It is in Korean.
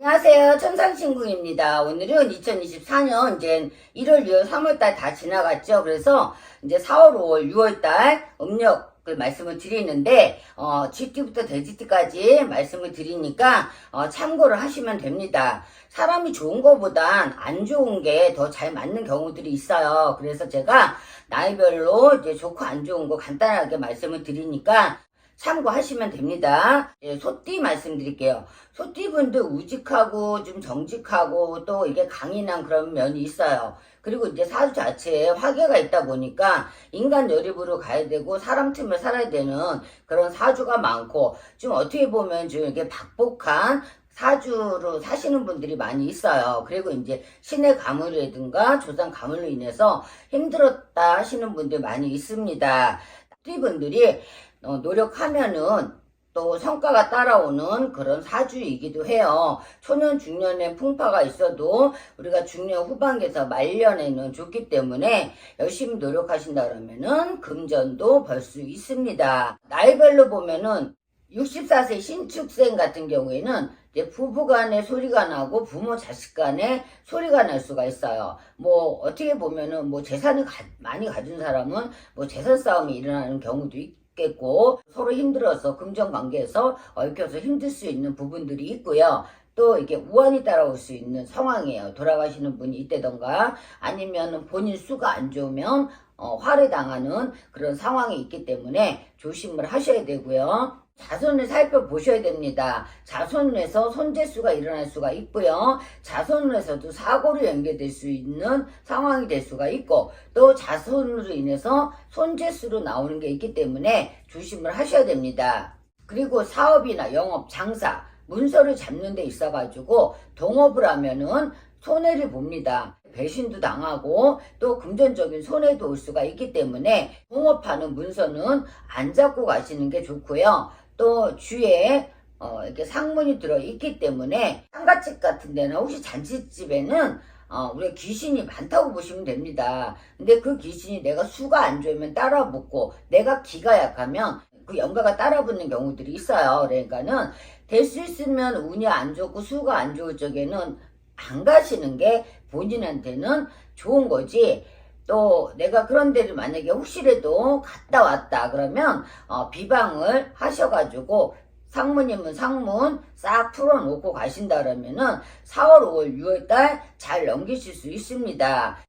안녕하세요. 천상신궁입니다. 오늘은 2024년 이제 1월, 2월, 3월달 다 지나갔죠. 그래서 이제 4월, 5월, 6월달 음력을 말씀을 드리는데, 어, GT부터 대지티까지 말씀을 드리니까, 어, 참고를 하시면 됩니다. 사람이 좋은 것보단 안 좋은 게 더 잘 맞는 경우들이 있어요. 그래서 제가 나이별로 이제 좋고 안 좋은 거 간단하게 말씀을 드리니까, 참고하시면 됩니다. 예, 소띠 말씀드릴게요. 소띠분들 우직하고 좀 정직하고 또 이게 강인한 그런 면이 있어요. 그리고 이제 사주 자체에 화계가 있다 보니까 인간 여립으로 가야 되고 사람 틈을 살아야 되는 그런 사주가 많고 좀 어떻게 보면 좀 이게 박복한 사주로 사시는 분들이 많이 있어요. 그리고 이제 신의 가물이라든가 조상 가물로 인해서 힘들었다 하시는 분들 많이 있습니다. 띠분들이 어, 노력하면은 또 성과가 따라오는 그런 사주이기도 해요. 초년 중년에 풍파가 있어도 우리가 중년 후반기에서 말년에는 좋기 때문에 열심히 노력하신다 그러면은 금전도 벌 수 있습니다. 나이별로 보면은 64세 신축생 같은 경우에는 부부 간에 소리가 나고 부모 자식 간에 소리가 날 수가 있어요. 뭐 어떻게 보면은 뭐 재산을 가- 많이 가진 사람은 뭐 재산 싸움이 일어나는 경우도 있겠고 서로 힘들어서 금전 관계에서 얽혀서 힘들 수 있는 부분들이 있고요. 또 이게 우환이 따라올 수 있는 상황이에요. 돌아가시는 분이 있다던가 아니면 본인 수가 안 좋으면 어, 화를 당하는 그런 상황이 있기 때문에 조심을 하셔야 되고요. 자손을 살펴보셔야 됩니다. 자손에서 손재수가 일어날 수가 있고요. 자손에서도 사고로 연계될 수 있는 상황이 될 수가 있고 또 자손으로 인해서 손재수로 나오는 게 있기 때문에 조심을 하셔야 됩니다. 그리고 사업이나 영업, 장사, 문서를 잡는 데 있어가지고 동업을 하면은 손해를 봅니다. 배신도 당하고 또 금전적인 손해도 올 수가 있기 때문에 동업하는 문서는 안 잡고 가시는 게 좋고요. 또 주에 어, 이렇게 상문이 들어 있기 때문에 상가집 같은 데나 혹시 잔치집에는 어, 우리가 귀신이 많다고 보시면 됩니다. 근데 그 귀신이 내가 수가 안 좋으면 따라 붙고 내가 기가 약하면 그 영가가 따라 붙는 경우들이 있어요. 그러니까는 될 수 있으면 운이 안 좋고 수가 안 좋을 적에는 안 가시는 게 본인한테는 좋은 거지. 또 내가 그런 데를 만약에 혹시라도 갔다 왔다 그러면 어, 비방을 하셔가지고 상무님은 상문 싹 풀어놓고 가신다 그러면은 4월, 5월, 6월 달 잘 넘기실 수 있습니다.